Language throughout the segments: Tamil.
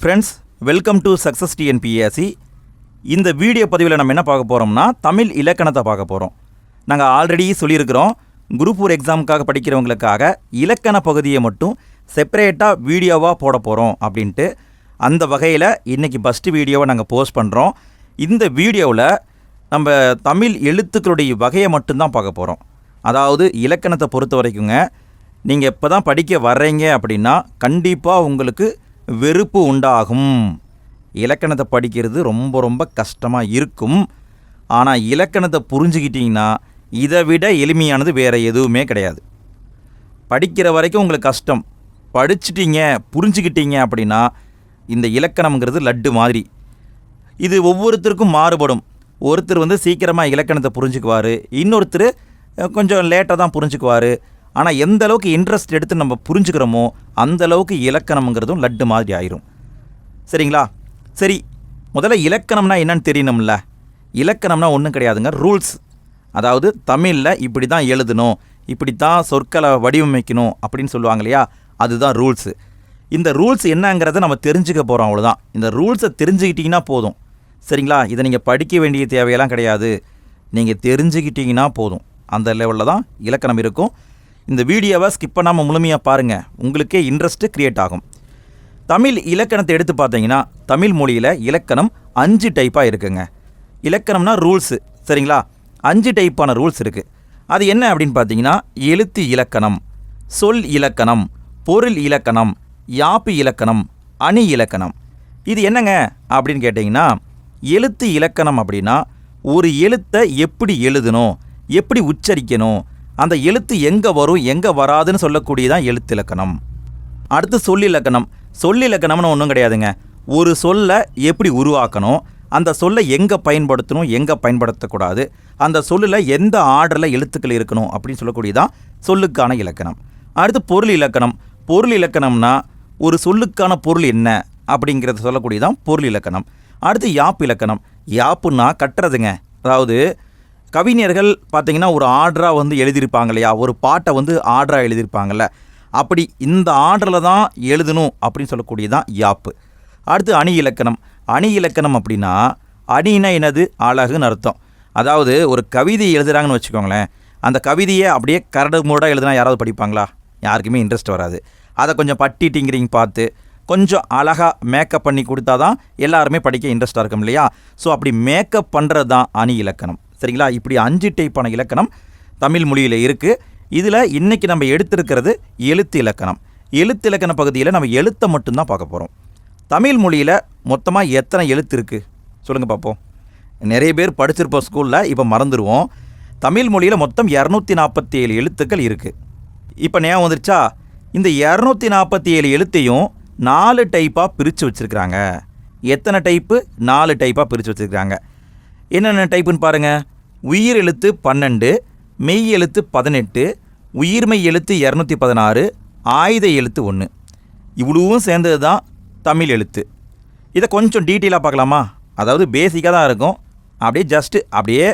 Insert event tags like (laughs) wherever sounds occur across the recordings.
Friends welcome to success TNPSC இந்த வீடியோ பதிவில் நம்ம என்ன பார்க்க போகிறோம்னா தமிழ் இலக்கணத்தை பார்க்க போகிறோம் நாங்கள் ஆல்ரெடி சொல்லியிருக்கிறோம் குரூப் ஒரு எக்ஸாமுக்காக படிக்கிறவங்களுக்காக இலக்கண பகுதியை மட்டும் செப்பரேட்டாக வீடியோவாக போட போகிறோம் அப்படின்ட்டு அந்த வகையில் இன்றைக்கி ஃபஸ்ட்டு வீடியோவை நாங்கள் போஸ்ட் பண்ணுறோம் இந்த வீடியோவில் நம்ம தமிழ் எழுத்துக்களுடைய வகையை மட்டும்தான் பார்க்க போகிறோம் அதாவது இலக்கணத்தை பொறுத்த வரைக்குங்க நீங்கள் இப்போ தான் படிக்க வர்றீங்க அப்படின்னா கண்டிப்பாக உங்களுக்கு வெறுப்பு உண்டாகும். இலக்கணத்தை படிக்கிறது ரொம்ப ரொம்ப கஷ்டமாக இருக்கும். ஆனால் இலக்கணத்தை புரிஞ்சுக்கிட்டிங்கன்னா இதை விட எளிமையானது வேறு எதுவுமே கிடையாது. படிக்கிற வரைக்கும் உங்களுக்கு கஷ்டம். படிச்சிட்டிங்க புரிஞ்சுக்கிட்டீங்க அப்படின்னா இந்த இலக்கணம்ங்கிறது லட்டு மாதிரி. இது ஒவ்வொருத்தருக்கும் மாறுபடும். ஒருத்தர் வந்து சீக்கிரமாக இலக்கணத்தை புரிஞ்சுக்குவார். இன்னொருத்தர் கொஞ்சம் லேட்டாக தான் புரிஞ்சுக்குவார். ஆனால் எந்த அளவுக்கு இன்ட்ரெஸ்ட் எடுத்து நம்ம புரிஞ்சுக்கிறோமோ அந்த அளவுக்கு இலக்கணம்ங்கிறதும் லட்டு மாதிரி ஆயிரும். சரிங்களா? சரி முதல்ல இலக்கணம்னா என்னன்னு தெரியணும்ல. இலக்கணம்னா ஒன்றும் கிடையாதுங்க ரூல்ஸ் அதாவது தமிழில் இப்படி தான் எழுதணும் இப்படி தான் சொற்களை வடிவமைக்கணும் அப்படின்னு சொல்லுவாங்க இல்லையா? அதுதான் ரூல்ஸு இந்த ரூல்ஸ் என்னங்கிறத நம்ம தெரிஞ்சுக்க போகிறோம் அவ்வளோதான் இந்த ரூல்ஸை தெரிஞ்சுக்கிட்டிங்கன்னா போதும். சரிங்களா? இதை நீங்கள் படிக்க வேண்டிய தேவையெல்லாம் கிடையாது. நீங்கள் தெரிஞ்சுக்கிட்டீங்கன்னா போதும். அந்த லெவலில் தான் இலக்கணம் இருக்கும். இந்த வீடியோவை ஸ்கிப் பண்ணாமல் முழுமையாக பாருங்கள் உங்களுக்கே இன்ட்ரெஸ்ட்டு க்ரியேட் ஆகும். தமிழ் இலக்கணத்தை எடுத்து பார்த்தீங்கன்னா தமிழ் மொழியில் இலக்கணம் அஞ்சு டைப்பாக இருக்குங்க. இலக்கணம்னா ரூல்ஸு சரிங்களா? அஞ்சு டைப்பான ரூல்ஸ் இருக்குது அது என்ன அப்படின்னு பார்த்தீங்கன்னா எழுத்து இலக்கணம் சொல் இலக்கணம் பொருள் இலக்கணம் யாப்பு இலக்கணம் அணி இலக்கணம். இது என்னங்க அப்படின்னு கேட்டிங்கன்னா எழுத்து இலக்கணம் அப்படின்னா ஒரு எழுத்தை எப்படி எழுதணும் எப்படி உச்சரிக்கணும் அந்த எழுத்து எங்கே வரும் எங்கே வராதுன்னு சொல்லக்கூடியதான் எழுத்து இலக்கணம். அடுத்து சொல்லிலக்கணம் சொல்லிலக்கணம்னு ஒன்றும் கிடையாதுங்க. ஒரு சொல்லை எப்படி உருவாக்கணும் அந்த சொல்லை எங்கே பயன்படுத்தணும் எங்கே பயன்படுத்தக்கூடாது அந்த சொல்லில் எந்த ஆர்டரில் எழுத்துக்கள் இருக்கணும் அப்படின்னு சொல்லக்கூடியதான் சொல்லுக்கான இலக்கணம். அடுத்து பொருள் இலக்கணம். பொருள் இலக்கணம்னா ஒரு சொல்லுக்கான பொருள் என்ன அப்படிங்கிறத சொல்லக்கூடியதான் பொருள் இலக்கணம். அடுத்து யாப்பு இலக்கணம். யாப்புன்னா கட்டுறதுங்க. அதாவது கவிஞர்கள் பார்த்திங்கன்னா ஒரு ஆர்டராக வந்து எழுதியிருப்பாங்க இல்லையா? ஒரு பாட்டை வந்து ஆர்டராக எழுதியிருப்பாங்கல்ல. அப்படி இந்த ஆர்டரில் தான் எழுதணும் அப்படின்னு சொல்லக்கூடியதான் யாப்பு. அடுத்து அணி இலக்கணம். அணி இலக்கணம் அப்படின்னா அணினா என்னது? அழகுன்னு அர்த்தம். அதாவது ஒரு கவிதை எழுதுகிறாங்கன்னு வச்சுக்கோங்களேன். அந்த கவிதையை அப்படியே கரடு முரடாக எழுதுனா யாராவது படிப்பாங்களா? யாருக்குமே இன்ட்ரெஸ்ட் வராது. அதை கொஞ்சம் பட்டி டிங்கரிங் பார்த்து கொஞ்சம் அழகாக மேக்கப் பண்ணி கொடுத்தா தான் எல்லாருமே படிக்க இன்ட்ரெஸ்ட்டாக இருக்கும் இல்லையா? ஸோ அப்படி மேக்கப் பண்ணுறது தான் அணி இலக்கணம். சரிங்களா? இப்படி அஞ்சு டைப்பான இலக்கணம் தமிழ் மொழியில் இருக்குது இதில் இன்றைக்கி நம்ம எடுத்திருக்கிறது எழுத்து இலக்கணம். எழுத்து இலக்கண பகுதியில் நம்ம எழுத்தை மட்டும்தான் பார்க்க போகிறோம் தமிழ் மொழியில் மொத்தமாக எத்தனை எழுத்து இருக்குது சொல்லுங்கள் பார்ப்போம் நிறைய பேர் படிச்சிருப்போம் ஸ்கூலில் இப்போ மறந்துடுவோம் தமிழ் மொழியில் மொத்தம் இரநூத்தி நாற்பத்தி ஏழு எழுத்துக்கள் இருக்குது இப்போ ஞாபகம் வந்துருச்சா? இந்த இரநூத்தி நாற்பத்தி ஏழு எழுத்தையும் நாலு டைப்பாக பிரித்து வச்சுருக்கிறாங்க. எத்தனை டைப்பு நாலு டைப்பாக பிரித்து வச்சுருக்கிறாங்க. என்னென்ன டைப்புன்னு பாருங்கள் உயிர் எழுத்து பன்னெண்டு மெய் எழுத்து பதினெட்டு உயிர்மெய் எழுத்து இரநூத்தி பதினாறு ஆயுத எழுத்து ஒன்று இவ்வளவும் சேர்ந்தது தான் தமிழ் எழுத்து. இதை கொஞ்சம் டீட்டெயிலாக பார்க்கலாமா? அதாவது பேசிக்காக தான் இருக்கும். அப்படியே ஜஸ்ட்டு அப்படியே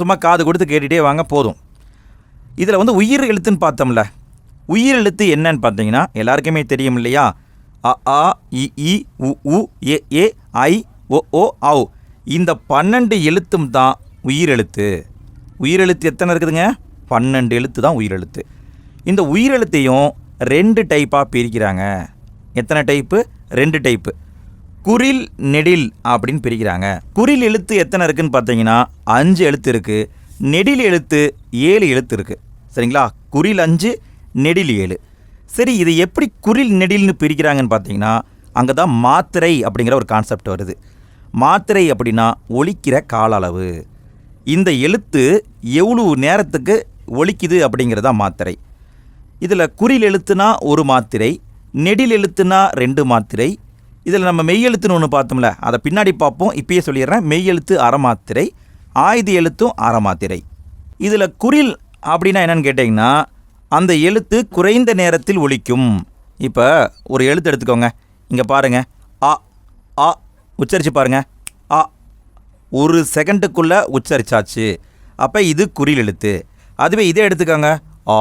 சும்மா காது கொடுத்து கேட்டுகிட்டே வாங்க போதும். இதில் வந்து உயிர் எழுத்துன்னு பார்த்தோம்ல. உயிர் எழுத்து என்னன்னு பார்த்தீங்கன்னா எல்லாருக்குமே தெரியும் இல்லையா? அ ஆ இ உ உ ஏ ஏ ஐ ஓ ஓ ஆ இந்த பன்னெண்டு எழுத்தும் தான் உயிரெழுத்து. உயிரெழுத்து எத்தனை இருக்குதுங்க? பன்னெண்டு எழுத்து தான் உயிரெழுத்து. இந்த உயிரெழுத்தையும் ரெண்டு டைப்பாக பிரிக்கிறாங்க. எத்தனை டைப்பு ரெண்டு டைப்பு குரில் நெடில் அப்படின்னு பிரிக்கிறாங்க. குரில் எழுத்து எத்தனை இருக்குதுன்னு பார்த்தீங்கன்னா அஞ்சு எழுத்து இருக்குது நெடில் எழுத்து ஏழு எழுத்து இருக்குது சரிங்களா? குரில் அஞ்சு நெடில் ஏழு. சரி இது எப்படி குரில் நெடில்னு பிரிக்கிறாங்கன்னு பார்த்தீங்கன்னா அங்கே தான் மாத்திரை அப்படிங்கிற ஒரு கான்செப்ட் வருது. மாத்திரை அப்படின்னா ஒலிக்கிற கால அளவு இந்த எழுத்து எவ்வளவு நேரத்துக்கு ஒலிக்குது அப்படிங்கிறதா மாத்திரை. இதில் குறில் எழுத்துனா ஒரு மாத்திரை நெடில் எழுத்துனா ரெண்டு மாத்திரை. இதில் நம்ம மெய் எழுத்துன்னு ஒன்று பார்த்தோம்ல அதை பின்னாடி பார்ப்போம். இப்பயே சொல்லிடுறேன் மெய் எழுத்து அரை மாத்திரை ஆயுத எழுத்தும் அரை மாத்திரை. இதில் குறில் அப்படின்னா என்னன்னு கேட்டிங்கன்னா அந்த எழுத்து குறைந்த நேரத்தில் ஒழிக்கும் இப்போ ஒரு எழுத்து எடுத்துக்கோங்க இங்கே பாருங்க அ ஆ உச்சரித்து பாருங்க. ஆ ஒரு செகண்டுக்குள்ளே உச்சரிச்சாச்சு. அப்போ இது குறில் எழுத்து. அதுவே இதே எடுத்துக்கோங்க. ஆ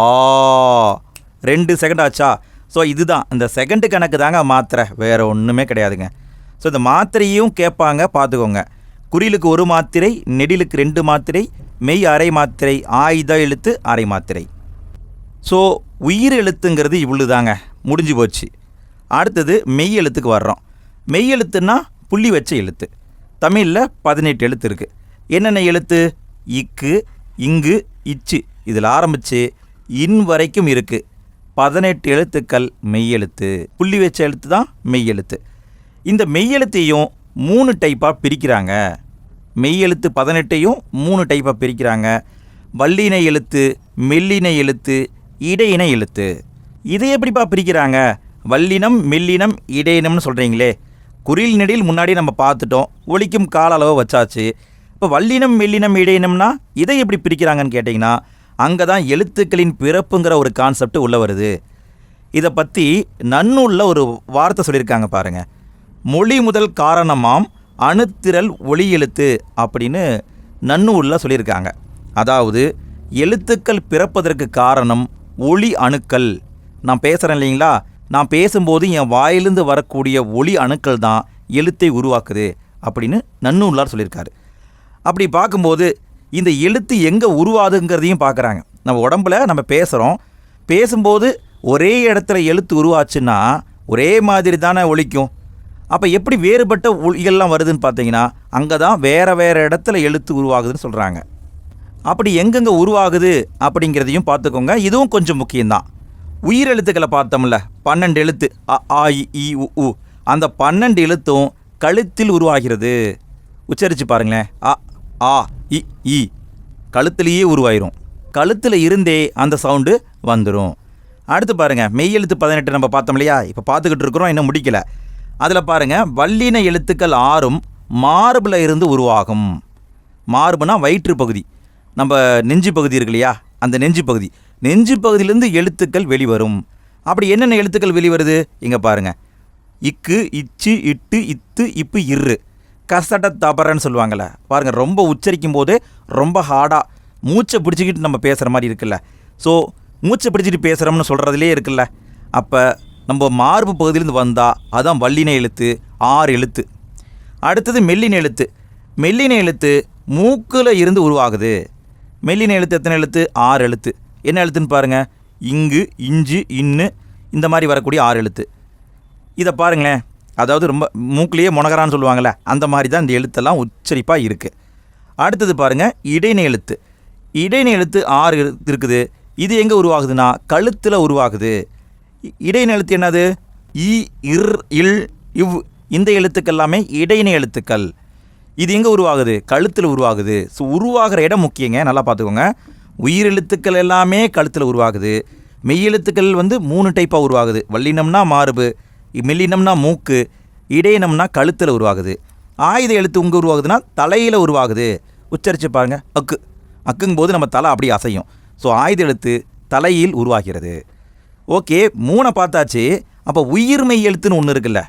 ரெண்டு செகண்ட் ஆச்சா? ஸோ இதுதான். இந்த செகண்டு கணக்கு தாங்க மாத்திரை. வேறு ஒன்றுமே கிடையாதுங்க. ஸோ இந்த மாத்திரையும் கேட்பாங்க பார்த்துக்கோங்க. குறிலுக்கு ஒரு மாத்திரை நெடிலுக்கு ரெண்டு மாத்திரை மெய் அரை மாத்திரை ஆயுத எழுத்து அரை மாத்திரை. ஸோ உயிர் எழுத்துங்கிறது இவ்வளோ தாங்க முடிஞ்சு போச்சு. அடுத்தது மெய் எழுத்துக்கு வர்றோம். மெய் எழுத்துன்னா புள்ளி வச்ச எழுத்து. தமிழில் பதினெட்டு எழுத்து இருக்குது என்னென்ன எழுத்து? இக்கு இங்கு இச்சு. இதில் ஆரம்பித்து இன் வரைக்கும் இருக்குது பதினெட்டு எழுத்துக்கள் மெய்யெழுத்து புள்ளி வச்ச எழுத்து தான் மெய்யெழுத்து இந்த மெய்யெழுத்தையும் மூணு டைப்பாக பிரிக்கிறாங்க. மெய்யெழுத்து பதினெட்டையும் மூணு டைப்பாக பிரிக்கிறாங்க. வல்லின எழுத்து மெல்லின எழுத்து இடையின எழுத்து. இதை எப்படிப்பா பிரிக்கிறாங்க? வல்லினம் மெல்லினம் இடையினம்னு சொல்கிறீங்களே குறில் நெடில் முன்னாடி நம்ம பார்த்துட்டோம். ஒழிக்கும் கால அளவு வச்சாச்சு. இப்போ வல்லினம் மெல்லினம் இடையினம்னா இதை எப்படி பிரிக்கிறாங்கன்னு கேட்டிங்கன்னா அங்கே தான் எழுத்துக்களின் பிறப்புங்கிற ஒரு கான்செப்ட் உள்ளே வருது. இதை பற்றி நன்னூலில் ஒரு வார்த்தை சொல்லியிருக்காங்க பாருங்கள் மொழி முதல் காரணமாம் அணுத்திரல் ஒளி எழுத்து அப்படின்னு நன்னூலில் சொல்லியிருக்காங்க. அதாவது எழுத்துக்கள் பிறப்பதற்கு காரணம் ஒளி அணுக்கள். நான் பேசுகிறேன் இல்லைங்களா? நான் பேசும்போது என் வாயிலிருந்து வரக்கூடிய ஒளி அணுக்கள் தான் எழுத்தை உருவாக்குது அப்படின்னு நன்னூலார் சொல்லியிருக்காரு. அப்படி பார்க்கும்போது இந்த எழுத்து எங்கே உருவாதுங்கிறதையும் பார்க்குறாங்க. நம்ம உடம்புல நம்ம பேசுகிறோம் பேசும்போது ஒரே இடத்துல எழுத்து உருவாச்சுன்னா ஒரே மாதிரி தானே ஒலிக்கும். அப்போ எப்படி வேறுபட்ட ஒளிகள்லாம் வருதுன்னு பார்த்தீங்கன்னா அங்கே தான் வேறு வேறு இடத்துல எழுத்து உருவாகுதுன்னு சொல்கிறாங்க அப்படி எங்கெங்கே உருவாகுது அப்படிங்கிறதையும் பார்த்துக்கோங்க. இதுவும் கொஞ்சம் முக்கியம்தான். உயிர் எழுத்துக்களை பார்த்தோம்ல. பன்னெண்டு எழுத்து. அ ஆ இ, உ உ. அந்த பன்னெண்டு எழுத்தும் கழுத்தில் உருவாகிறது. உச்சரித்து பாருங்களேன். அ ஆ இ இ. கழுத்துலேயே உருவாயிரும். கழுத்தில் இருந்தே அந்த சவுண்டு வந்துடும் அடுத்து பாருங்கள் மெய் எழுத்து பதினெட்டு நம்ம பார்த்தோம் இல்லையா? இப்போ பார்த்துக்கிட்டு இருக்கிறோம். இன்னும் முடிக்கல. அதில் பாருங்கள் வல்லின எழுத்துக்கள் ஆறும் மார்பில் இருந்து உருவாகும். மார்புனா வயிற்று பகுதி. நம்ம நெஞ்சு பகுதி இருக்கு இல்லையா? அந்த நெஞ்சு பகுதி. நெஞ்சு பகுதியிலேருந்து எழுத்துக்கள் வெளிவரும். அப்படி என்னென்ன எழுத்துக்கள் வெளிவருது? இங்கே பாருங்கள் இக்கு இச்சு இட்டு இத்து இப்பு இரு கசட தபரன்னு சொல்லுவாங்கள்ல பாருங்கள் ரொம்ப உச்சரிக்கும் போது ரொம்ப ஹார்டாக மூச்சை பிடிச்சிக்கிட்டு நம்ம பேசுகிற மாதிரி இருக்குல்ல. ஸோ மூச்சை பிடிச்சிட்டு பேசுகிறோம்னு சொல்கிறதுலே இருக்குல்ல. அப்போ நம்ம மார்பு பகுதியிலேருந்து வந்தால் அதான் வல்லின எழுத்து ஆறு எழுத்து. அடுத்தது மெல்லின எழுத்து. மெல்லின எழுத்து மூக்கில் இருந்து உருவாகுது. மெல்லின எழுத்து எத்தனை எழுத்து? ஆறு எழுத்து. என்ன எழுத்துன்னு பாருங்கள் இங்கு இஞ்சு இன்னு இந்த மாதிரி வரக்கூடிய ஆறு எழுத்து. இதை பாருங்களேன். அதாவது ரொம்ப மூக்கிலேயே முனகரான்னு சொல்லுவாங்கள்ல அந்த மாதிரி தான் இந்த எழுத்தெல்லாம் உச்சரிப்பாக இருக்குது அடுத்தது பாருங்கள் இடைநிலை எழுத்து. இடைநிலை எழுத்து ஆறு எழுத்து இருக்குது. இது எங்கே உருவாகுதுன்னா கழுத்தில் உருவாகுது. இ- இடைநிலை எழுத்து என்னது? இ இர் இல் இவ் இந்த எழுத்துக்கள் எல்லாமே இடைநிலை எழுத்துக்கள். இது எங்கே உருவாகுது? கழுத்தில் உருவாகுது. ஸோ உருவாகிற இடம் முக்கியங்க நல்லா பார்த்துக்கோங்க. உயிரெழுத்துக்கள் எல்லாமே கழுத்தில் உருவாகுது. மெய்யெழுத்துக்கள் வந்து மூணு டைப்பாக உருவாகுது. வல்லினம்னா மார்பு மெல்லினம்னா மூக்கு இடையினம்னா கழுத்தில் உருவாகுது. ஆயுத எழுத்து உங்கே உருவாகுதுன்னா தலையில் உருவாகுது. உச்சரித்து பாருங்க. அக்கு. அக்குங்கும் போது நம்ம தலை அப்படி அசையும். ஸோ ஆயுத எழுத்து தலையில் உருவாகிறது. ஓகே மூணை பார்த்தாச்சு. அப்போ உயிர்மெய் எழுத்துன்னு ஒன்று இருக்குல்ல.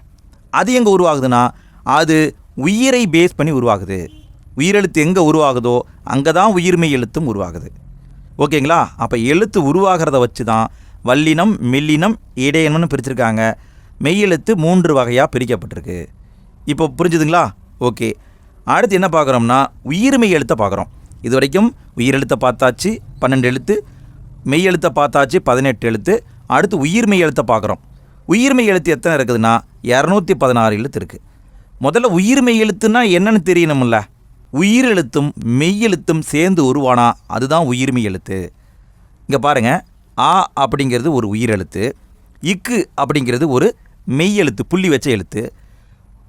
அது எங்கே உருவாகுதுன்னா அது உயிரை பேஸ் பண்ணி உருவாகுது. உயிரெழுத்து எங்கே உருவாகுதோ அங்கே தான் உயிர்மெய் எழுத்தும் உருவாகுது. ஓகேங்களா? அப்போ எழுத்து உருவாகிறத வச்சு தான் வல்லினம் மெல்லினம் இடையனம்னு பிரிச்சிருக்காங்க. மெய்யெழுத்து மூன்று வகையாக பிரிக்கப்பட்டிருக்கு. இப்போ புரிஞ்சுதுங்களா? ஓகே. அடுத்து என்ன பார்க்குறோம்னா உயிர்மெய் எழுத்தை பார்க்குறோம். இது வரைக்கும் உயிரெழுத்தை பார்த்தாச்சு பன்னெண்டு எழுத்து. மெய் எழுத்தை பார்த்தாச்சு பதினெட்டு எழுத்து. அடுத்து உயிர்மெய் எழுத்தை பார்க்குறோம். உயிர்மெய் எழுத்து எத்தனை இருக்குதுன்னா இரநூத்தி பதினாறு எழுத்து இருக்குது முதல்ல உயிர்மெய் எழுத்துன்னா என்னென்னு தெரியணும்ல? உயிரெழுத்தும் மெய்யெழுத்தும் சேர்ந்து உருவானா? அதுதான் உயிர்மை எழுத்து. இங்கே பாருங்க. ஆ அப்படிங்கிறது ஒரு உயிரெழுத்து. இக்கு அப்படிங்கிறது ஒரு மெய்யெழுத்து புள்ளி வச்ச எழுத்து.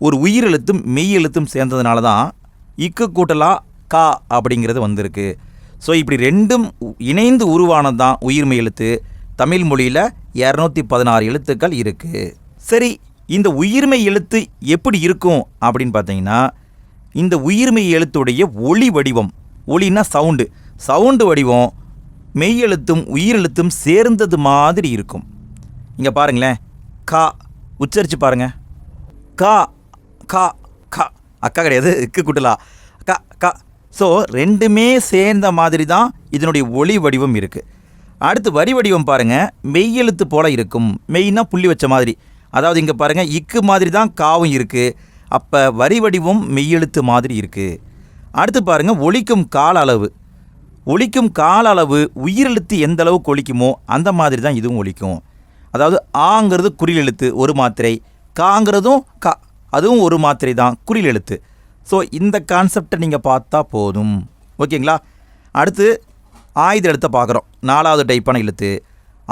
ஒரு உயிரெழுத்தும் மெய்யெழுத்தும் சேர்ந்ததுனால தான் இக்கு கூட்டலா கா அப்படிங்கிறது வந்திருக்கு. ஸோ இப்படி ரெண்டும் இணைந்து உருவானது தான் உயிர்மை எழுத்து. தமிழ் மொழியில் இரநூத்தி பதினாறு எழுத்துக்கள் இருக்குது சரி இந்த உயிர்மை எழுத்து எப்படி இருக்கும் அப்படின்னு பார்த்தீங்கன்னா இந்த உயிர்மெய் எழுத்துடைய ஒளி வடிவம். ஒளின்னா சவுண்டு சவுண்டு வடிவம் மெய் எழுத்தும் உயிர் உயிரெழுத்தும் சேர்ந்தது மாதிரி இருக்கும். இங்கே பாருங்களேன். கா உச்சரித்து பாருங்க. கா கா கா. அக்கா கிடையாது இக்கு குட்டலா. கா கா. ஸோ ரெண்டுமே சேர்ந்த மாதிரி தான் இதனுடைய ஒளி வடிவம் இருக்குது அடுத்து வரி வடிவம் பாருங்க. மெய்யெழுத்து போல் இருக்கும். மெய்னா புள்ளி வச்ச மாதிரி. அதாவது இங்கே பாருங்கள் இக்கு மாதிரி தான் காவும் இருக்குது அப்போ வரி வடிவம் மெய்யெழுத்து மாதிரி இருக்குது அடுத்து பாருங்கள் ஒழிக்கும் கால அளவு ஒழிக்கும் கால அளவு உயிரெழுத்து எந்த அளவுக்கு ஒழிக்குமோ அந்த மாதிரி தான் இதுவும் ஒழிக்கும் அதாவது ஆங்கிறது குறில் எழுத்து ஒரு மாத்திரை. காங்கிறதும் கா அதுவும் ஒரு மாத்திரை தான் குறில் எழுத்து ஸோ இந்த கான்செப்டை நீங்கள் பார்த்தா போதும். ஓகேங்களா? அடுத்து ஆயுத எழுத்தை பார்க்குறோம். நாலாவது டைப்பான எழுத்து.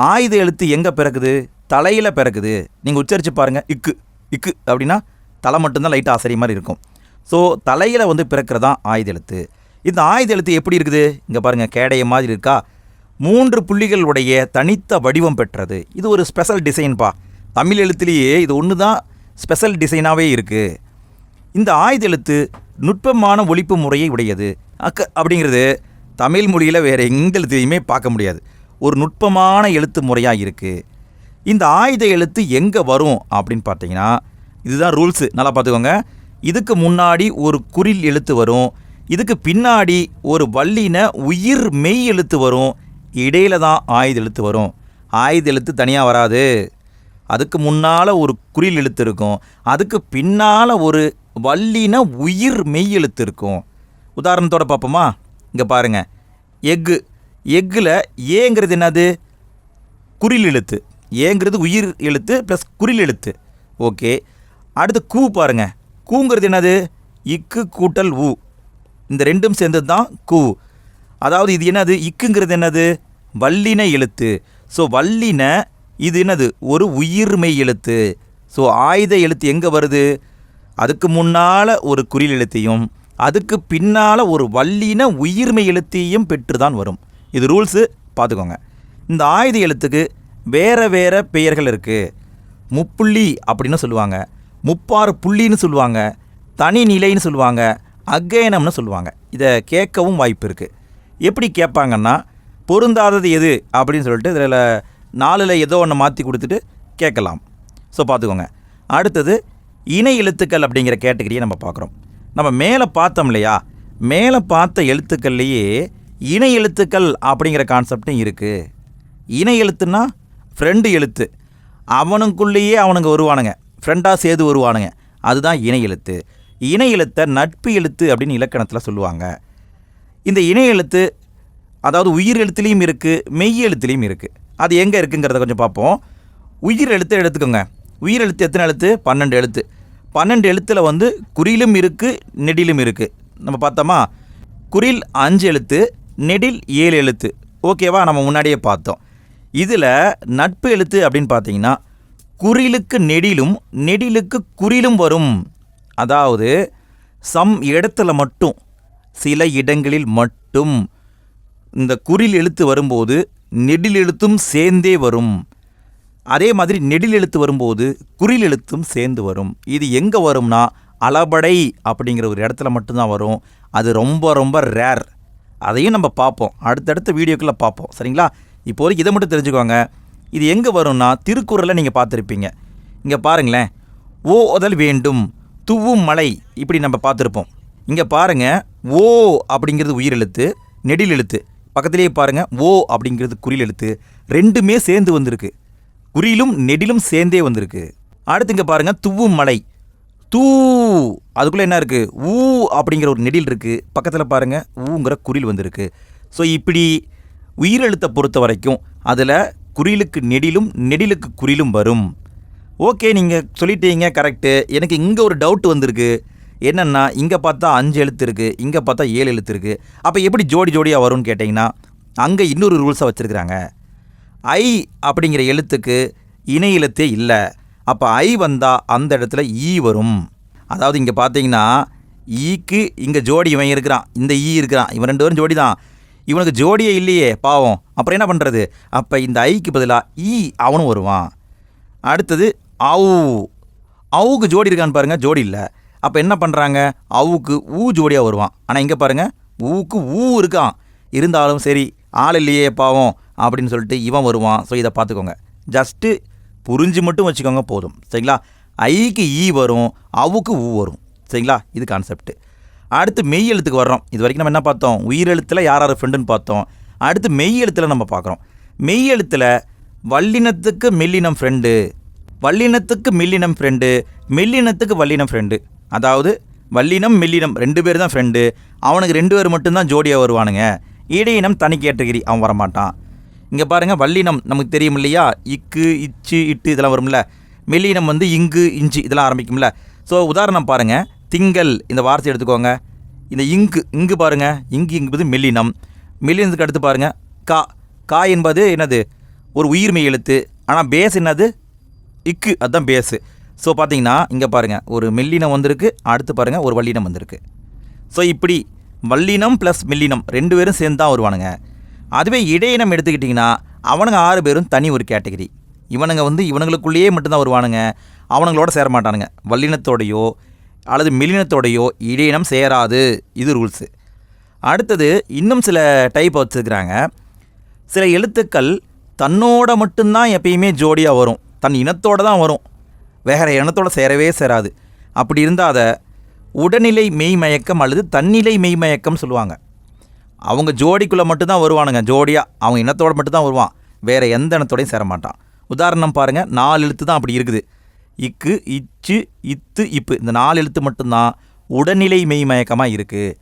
ஆயுத எழுத்து எங்கே பிறக்குது? தலையில் பிறக்குது. நீங்கள் உச்சரித்து பாருங்கள் இக்கு இக்கு அப்படின்னா தலை மட்டும்தான் லைட்டாக அசரி மாதிரி இருக்கும். ஸோ தலையில் வந்து பிறக்கிறதான் ஆயுத எழுத்து இந்த ஆயுத எழுத்து எப்படி இருக்குது? இங்கே பாருங்கள் கேடைய மாதிரி இருக்கா? மூன்று புள்ளிகளுடைய தனித்த வடிவம் பெற்றது. இது ஒரு ஸ்பெஷல் டிசைன்பா தமிழ் எழுத்துலேயே இது ஒன்று தான் ஸ்பெஷல் டிசைனாகவே இருக்குது இந்த ஆயுத எழுத்து நுட்பமான ஒழிப்பு முறையை உடையது. அக்க அப்படிங்கிறது தமிழ் மொழியில் வேறு எந்த எழுத்தையுமே பார்க்க முடியாது. ஒரு நுட்பமான எழுத்து முறையாக இருக்குது இந்த ஆயுத எழுத்து எங்கே வரும் அப்படின்னு பார்த்தீங்கன்னா இதுதான் ரூல்ஸு. நல்லா பார்த்துக்கோங்க. இதுக்கு முன்னாடி ஒரு குறில் எழுத்து வரும். இதுக்கு பின்னாடி ஒரு வள்ளின உயிர் மெய் எழுத்து வரும். இடையில தான் ஆயுத எழுத்து வரும். ஆயுத எழுத்து தனியாக வராது. அதுக்கு முன்னால் ஒரு குறில் எழுத்து இருக்கும். அதுக்கு பின்னால் ஒரு வள்ளின உயிர் மெய் எழுத்து இருக்கும். உதாரணத்தோட பார்ப்போமா? இங்கே பாருங்கள் எக்கு எக்கில் ஏங்கிறது என்னது? குறில் எழுத்து. ஏங்கிறது உயிர் எழுத்து ப்ளஸ் குறில் எழுத்து. ஓகே. அடுத்து கூ பாருங்க. கூங்கிறது என்னது? இக்கு கூட்டல் ஊ இந்த ரெண்டும் சேர்ந்தது தான் கூ. அதாவது இது என்னது? இக்குங்கிறது என்னது? வல்லின எழுத்து. ஸோ வல்லின இது என்னது? ஒரு உயிர்மை எழுத்து. ஸோ ஆயுத எழுத்து எங்கே வருது? அதுக்கு முன்னால் ஒரு குறில் எழுத்தையும் அதுக்கு பின்னால் ஒரு வல்லின உயிர்மை எழுத்தையும் பெற்று தான் வரும். இது ரூல்ஸு பார்த்துக்கோங்க இந்த ஆயுத எழுத்துக்கு வேறு வேறு பெயர்கள் இருக்குது முப்புள்ளி அப்படின்னு சொல்லுவாங்க. முப்பாறு புள்ளின்னு சொல்லுவாங்க தனி நிலைன்னு சொல்லுவாங்க அக்கயனம்னு சொல்லுவாங்க. இதை கேட்கவும் வாய்ப்பு இருக்குது எப்படி கேட்பாங்கன்னா பொருந்தாதது எது அப்படின்னு சொல்லிட்டு இதில் நாலில் ஏதோ ஒன்று மாற்றி கொடுத்துட்டு கேட்கலாம். ஸோ பார்த்துக்கோங்க. அடுத்தது இணை எழுத்துக்கள் அப்படிங்கிற கேட்டகரியை நம்ம பார்க்குறோம். நம்ம மேலே பார்த்தோம் இல்லையா? மேலே பார்த்த எழுத்துக்கள்லேயே இணை எழுத்துக்கள் அப்படிங்கிற கான்செப்டும் இருக்குது இணை எழுத்துன்னா ஃப்ரெண்டு எழுத்து. அவனுக்குள்ளேயே அவனுங்க வருவானுங்க. ஃப்ரெண்டாக சேர்ந்து வருவானுங்க. அதுதான் இணை எழுத்து. இணை எழுத்தை நட்பு எழுத்து அப்படின்னு இலக்கணத்தில் சொல்லுவாங்க. இந்த இணை எழுத்து அதாவது உயிர் எழுத்துலேயும் இருக்குது மெய் எழுத்துலேயும் இருக்குது அது எங்கே இருக்குங்கிறத கொஞ்சம் பார்ப்போம். உயிர் எழுத்தை எடுத்துக்கோங்க. உயிர் எழுத்து எத்தனை எழுத்து? பன்னெண்டு எழுத்து. பன்னெண்டு எழுத்தில் வந்து குறிலும் இருக்குது நெடிலும் இருக்குது நம்ம பார்த்தோமா? குறில் அஞ்சு எழுத்து நெடில் ஏழு எழுத்து. ஓகேவா? நம்ம முன்னாடியே பார்த்தோம். இதில் நட்பு எழுத்து அப்படின்னு பார்த்தீங்கன்னா குறிலுக்கு நெடிலும் நெடிலுக்கு குறிலும் வரும். அதாவது சம் இடத்துல மட்டும் சில இடங்களில் மட்டும் இந்த குறில் எழுத்து வரும்போது நெடில் எழுத்தும் சேர்ந்தே வரும். அதே மாதிரி நெடில் எழுத்து வரும்போது குறில் எழுத்தும் சேர்ந்து வரும். இது எங்கே வரும்னா அளபடை அப்படிங்கிற ஒரு இடத்துல மட்டும்தான் வரும். அது ரொம்ப ரொம்ப ரேர் அதையும் நம்ம பார்ப்போம். அடுத்தடுத்த வீடியோக்குள்ளே பார்ப்போம். சரிங்களா? இப்போதைக்கு இதை மட்டும் தெரிஞ்சுக்கோங்க. இது எங்கே வரும்னா திருக்குறளில் நீங்கள் பார்த்துருப்பீங்க. இங்கே பாருங்களேன். ஓ உதல் வேண்டும் துவும் மலை இப்படி நம்ம பார்த்துருப்போம். இங்கே பாருங்க ஓ அப்படிங்கிறது உயிரெழுத்து நெடில் எழுத்து. பக்கத்திலேயே பாருங்கள் ஓ அப்படிங்கிறது குறில் எழுத்து. ரெண்டுமே சேர்ந்து வந்திருக்கு. குறியிலும் நெடிலும் சேர்ந்தே வந்திருக்கு. அடுத்து இங்கே பாருங்கள் துவும் மலை தூ அதுக்குள்ளே என்ன இருக்குது ஊ அப்படிங்கிற ஒரு நெடில் இருக்குது பக்கத்தில் பாருங்கள் ஊங்கிற குறில் வந்திருக்கு. ஸோ இப்படி உயிரெழுத்தை பொறுத்த வரைக்கும் அதில் குறிலுக்கு நெடிலும் நெடிலுக்கு குறிலும் வரும். ஓகே நீங்கள் சொல்லிட்டீங்க கரெக்டு எனக்கு இங்கே ஒரு டவுட் வந்திருக்கு. என்னென்னா இங்கே பார்த்தா அஞ்சு எழுத்து இருக்குது இங்கே பார்த்தா ஏழு எழுத்து இருக்குது அப்போ எப்படி ஜோடி ஜோடியாக வரும்னு கேட்டிங்கன்னா அங்கே இன்னொரு ரூல்ஸை வச்சுருக்குறாங்க. ஐ அப்படிங்கிற எழுத்துக்கு இணை எழுத்தே இல்லை. அப்போ ஐ வந்தால் அந்த இடத்துல ஈ வரும். அதாவது இங்கே பார்த்தீங்கன்னா e ஈக்கு இங்கே ஜோடி இவன் இருக்கிறான் இந்த ஈ இருக்கிறான் இவன் ரெண்டு பேரும் ஜோடி தான் இவனுக்கு ஜோடியே இல்லையே பாவம். அப்புறம் என்ன பண்ணுறது அப்போ இந்த ஐக்கு பதிலாக ஈ அவனும் வருவான். அடுத்தது அவு அவுக்கு ஜோடி இருக்கான்னு பாருங்க ஜோடி இல்லை. அப்போ என்ன பண்ணுறாங்க அவுக்கு ஊ ஜோடியாக வருவான். ஆனால் இங்கே பாருங்கள் ஊக்கு ஊ இருக்கான். இருந்தாலும் சரி ஆள் இல்லையே பாவம் அப்படின்னு சொல்லிட்டு இவன் வருவான். ஸோ இதை பார்த்துக்கோங்க. ஜஸ்ட்டு புரிஞ்சு மட்டும் வச்சுக்கோங்க போதும். சரிங்களா? ஐக்கு ஈ வரும் அவுக்கு ஊ வரும். சரிங்களா? இது கான்செப்ட்டு அடுத்து மெய் எழுத்துக்கு வர்றோம். இது வரைக்கும் நம்ம என்ன பார்த்தோம்? உயிரெழுத்தில் யார் யார் ஃப்ரெண்டுன்னு பார்த்தோம். அடுத்து மெய் எழுத்தில் நம்ம பார்க்குறோம். மெய் எழுத்தில் வல்லினத்துக்கு மெல்லினம் ஃப்ரெண்டு வல்லினத்துக்கு மில்லினம் ஃப்ரெண்டு மெல்லினத்துக்கு வல்லினம் ஃப்ரெண்டு அதாவது வல்லினம் மெல்லினம் ரெண்டு பேர் தான் ஃப்ரெண்டு அவனுக்கு ரெண்டு பேர் மட்டும்தான் ஜோடியாக வருவானுங்க. இடையினம் தனி கேட்டகிரி அவன் வரமாட்டான். இங்கே பாருங்கள் வல்லினம் நமக்கு தெரியும் இல்லையா? இக்கு இச்சு இட்டு இதெல்லாம் வரும்ல. மெல்லினம் வந்து இங்கு இஞ்சி இதெல்லாம் ஆரம்பிக்கும்ல. ஸோ உதாரணம் பாருங்கள் திங்கள் இந்த வார்த்தை எடுத்துக்கோங்க. இந்த இங்கு இங்கு பாருங்கள் இங்கு என்பது மெல்லினம். மெல்லினத்துக்கு அடுத்து பாருங்கள் கா கா என்பது என்னது? ஒரு உயிர்மெய் எழுத்து. ஆனால் பேஸ் என்னது? இக்கு அதுதான் பேஸு. ஸோ பார்த்தீங்கன்னா இங்கே பாருங்கள் ஒரு மெல்லினம் வந்திருக்கு. அடுத்து பாருங்கள் ஒரு வல்லினம் வந்திருக்கு. ஸோ இப்படி வல்லினம் ப்ளஸ் மெல்லினம் ரெண்டு பேரும் சேர்ந்து தான் வருவானுங்க. அதுவே இடையினம் எடுத்துக்கிட்டிங்கன்னா அவனுங்க ஆறு பேரும் தனி ஒரு கேட்டகரி. இவனுங்க வந்து இவனுங்களுக்குள்ளேயே மட்டும்தான் வருவானுங்க. அவனுங்களோட சேர மாட்டானுங்க. வல்லினத்தோடையோ அல்லது மிலினத்தோடையோ இடையினம் சேராது. இது ரூல்ஸு அடுத்தது இன்னும் சில டைப் வச்சுருக்கிறாங்க. சில எழுத்துக்கள் தன்னோட மட்டும்தான் எப்பயுமே ஜோடியாக வரும். தன் இனத்தோட தான் வரும். வேறு இனத்தோடு சேரவே சேராது. அப்படி இருந்தால் அதை உடல்நிலை மெய்மயக்கம் அல்லது தன்னிலை மெய்மயக்கம் சொல்லுவாங்க. அவங்க ஜோடிக்குள்ளே மட்டும்தான் வருவானுங்க ஜோடியாக அவங்க இனத்தோடு மட்டும்தான் வருவான். வேறு எந்த இனத்தோடையும் சேர மாட்டான் உதாரணம் பாருங்கள் நாலு எழுத்து தான் அப்படி இருக்குது. இக்கு இச்சு இத்து இப்பு. இந்த நாலு எழுத்து மட்டும்தான் உடல்நிலை மெய்மயக்கமாக இருக்குது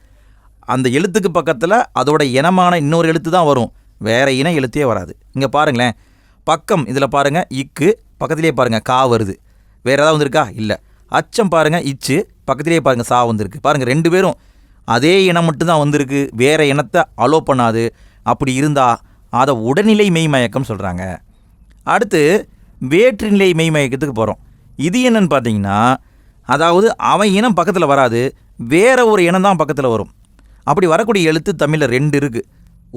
அந்த எழுத்துக்கு பக்கத்தில் அதோட இனமான இன்னொரு எழுத்து தான் வரும். வேறு இன எழுத்தே வராது. இங்கே பாருங்களேன். பக்கம் இதில் பாருங்கள் இக்கு பக்கத்திலே பாருங்கள் கா வருது. வேறு ஏதாவது வந்திருக்கா? இல்லை. அச்சம் பாருங்கள் இச்சு பக்கத்திலே பாருங்கள் சா வந்திருக்கு. பாருங்கள் ரெண்டு பேரும் அதே இனம் மட்டும்தான் வந்திருக்கு. வேறு இனத்தை அலோ பண்ணாது. அப்படி இருந்தால் அதை உடல்நிலை மெய்மயக்கம் சொல்கிறாங்க அடுத்து வேற்றுநிலை மெய்மயக்கத்துக்கு போகிறோம் இது என்னன்னு பார்த்தீங்கன்னா அதாவது அவன் இனம் பக்கத்தில் வராது வேற ஒரு இனம் தான் பக்கத்தில் வரும். அப்படி வரக்கூடிய எழுத்து தமிழில் ரெண்டு இருக்குது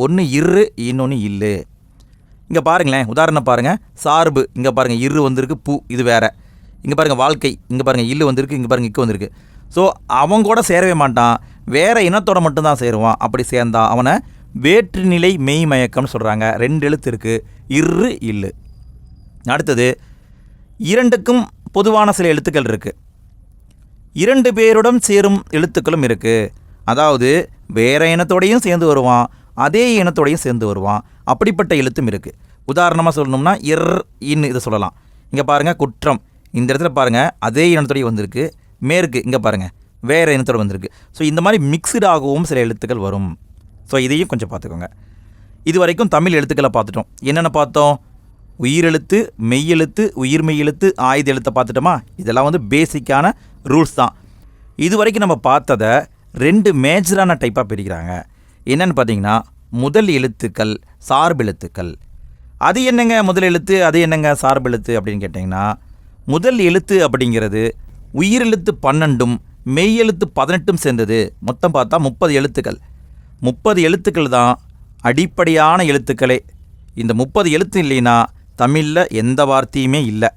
ஒன்று இரு இன்னொன்று இல்லு. இங்கே பாருங்களேன் உதாரணம் பாருங்கள் சார்பு இங்கே பாருங்கள் இரு வந்திருக்கு பூ இது வேற. இங்கே பாருங்கள் வாழ்க்கை இங்கே பாருங்கள் இல்லு வந்திருக்கு இங்கே பாருங்கள் இக்கு வந்திருக்கு. ஸோ அவன் கூட சேரவே மாட்டான். வேற இனத்தோட மட்டும்தான் சேருவான். அப்படி சேர்ந்தா அவனை வேற்றுநிலை மெய்மயக்கம்னு சொல்கிறாங்க ரெண்டு எழுத்து இருக்குது இரு இல்லு. அடுத்தது இரண்டுக்கும் பொதுவான சில எழுத்துக்கள் இருக்குது இரண்டு பேருடன் சேரும் எழுத்துக்களும் இருக்குது அதாவது வேறு இனத்தோடையும் சேர்ந்து வருவான் அதே இனத்தோடையும் சேர்ந்து வருவான். அப்படிப்பட்ட எழுத்தும் இருக்குது உதாரணமாக சொல்லணும்னா இர் இன் இதை சொல்லலாம். இங்கே பாருங்கள் குற்றம். இந்த இடத்துல பாருங்கள் அதே இனத்தோடையும் வந்திருக்கு. மேற்கு இங்கே பாருங்கள் வேறு இனத்தோட வந்திருக்கு. ஸோ இந்த மாதிரி மிக்சடாகவும் சில எழுத்துக்கள் வரும். ஸோ இதையும் கொஞ்சம் பார்த்துக்கோங்க. இது வரைக்கும் தமிழ் எழுத்துக்களை பார்த்துட்டோம். என்னென்ன பார்த்தோம்? உயிரெழுத்து மெய்யெழுத்து உயிர்மெய் எழுத்து ஆயுத எழுத்தை பார்த்துட்டோமா? இதெல்லாம் வந்து பேசிக்கான ரூல்ஸ் தான். இது வரைக்கும் நம்ம பார்த்ததை ரெண்டு மேஜரான டைப்பாக பிரிக்கிறாங்க. என்னென்னு பார்த்தீங்கன்னா முதல் எழுத்துக்கள் சார்பெழுத்துக்கள் அது என்னங்க முதல் எழுத்து அது என்னங்க சார்பெழுத்து அப்படின்னு கேட்டிங்கன்னா முதல் எழுத்து அப்படிங்கிறது உயிரெழுத்து பன்னெண்டும் மெய்யெழுத்து பதினெட்டும் சேர்ந்தது. மொத்தம் பார்த்தா முப்பது எழுத்துக்கள். முப்பது எழுத்துக்கள் தான் அடிப்படையான எழுத்துக்களே. இந்த முப்பது எழுத்து இல்லைன்னா தமிழில் எந்த வார்த்தையுமே இல்லை.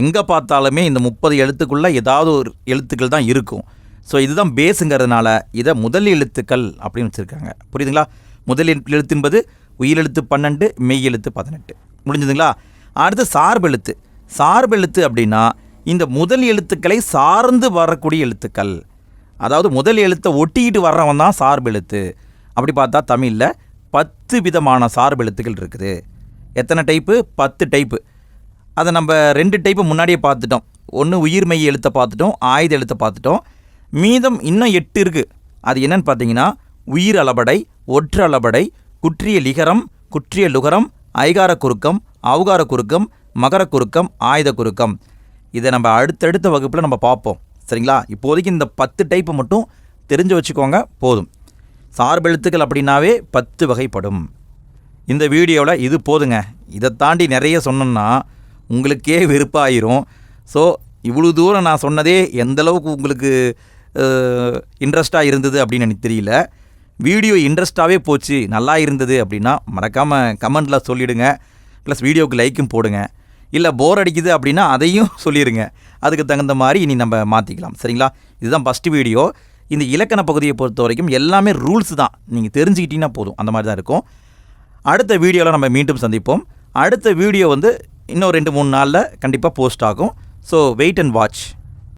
எங்கே பார்த்தாலுமே இந்த முப்பது எழுத்துக்குள்ளே ஏதாவது ஒரு எழுத்துக்கள் தான் இருக்கும். ஸோ இதுதான் பேஸுங்கிறதுனால இதை முதல் எழுத்துக்கள் அப்படின்னு வச்சுருக்காங்க. புரியுதுங்களா? முதல் எழுத்து என்பது உயிரெழுத்து பன்னெண்டு மெய் எழுத்து பதினெட்டு. முடிஞ்சதுங்களா? அடுத்து சார்பெழுத்து சார்பெழுத்து அப்படின்னா இந்த முதல் எழுத்துக்களை சார்ந்து வரக்கூடிய எழுத்துக்கள். அதாவது முதல் எழுத்தை ஒட்டிக்கிட்டு வர்றவன் தான் சார்பெழுத்து அப்படி பார்த்தா தமிழில் பத்து விதமான சார்பெழுத்துக்கள் இருக்குது. எத்தனை டைப்பு? பத்து டைப்பு. அதை நம்ம ரெண்டு டைப்பு முன்னாடியே பார்த்துட்டோம். ஒன்று உயிர்மெய் எழுத்தை பார்த்துட்டோம் ஆயுத எழுத்தை பார்த்துட்டோம். மீதம் இன்னும் எட்டு இருக்குது அது என்னென்னு பார்த்தீங்கன்னா உயிர் அளபடை ஒற்று அளபடை குற்றிய லிகரம் குற்றிய லுகரம் ஐகார குறுக்கம் அவுகார குறுக்கம் மகர குறுக்கம் ஆயுத குறுக்கம். இதை நம்ம அடுத்தடுத்த வகுப்பில் நம்ம பார்ப்போம். சரிங்களா? இப்போதைக்கு இந்த பத்து டைப்பை மட்டும் தெரிஞ்சு வச்சுக்கோங்க போதும். சார்பெழுத்துக்கள் அப்படின்னாவே பத்து வகைப்படும். இந்த வீடியோவில் இது போதுங்க. இதை தாண்டி நிறைய சொன்னோன்னா உங்களுக்கே வெறுப்பாயிரும். ஸோ இவ்வளோ தூரம் நான் சொன்னதே எந்தளவுக்கு உங்களுக்கு இன்ட்ரெஸ்ட்டாக இருந்தது அப்படின்னு எனக்கு தெரியல. வீடியோ இன்ட்ரெஸ்ட்டாகவே போச்சு. நல்லா இருந்தது அப்படின்னா மறக்காமல் கமெண்டில் சொல்லிவிடுங்க ப்ளஸ் வீடியோவுக்கு லைக்கும் போடுங்க. இல்லை போர் அடிக்குது அப்படின்னா அதையும் (laughs) சொல்லிடுங்க அதுக்கு தகுந்த மாதிரி இனி நம்ம மாற்றிக்கலாம் சரிங்களா? இதுதான் ஃபஸ்ட்டு வீடியோ. இந்த இலக்கண பகுதியை பொறுத்த வரைக்கும் எல்லாமே ரூல்ஸ் தான். நீங்கள் தெரிஞ்சுக்கிட்டீங்கன்னா போதும். அந்த மாதிரி தான் இருக்கும். அடுத்த வீடியோவில் நம்ம மீண்டும் சந்திப்போம். அடுத்த வீடியோ வந்து இன்னும் ரெண்டு மூணு நாளில் கண்டிப்பாக போஸ்ட் ஆகும். So wait and watch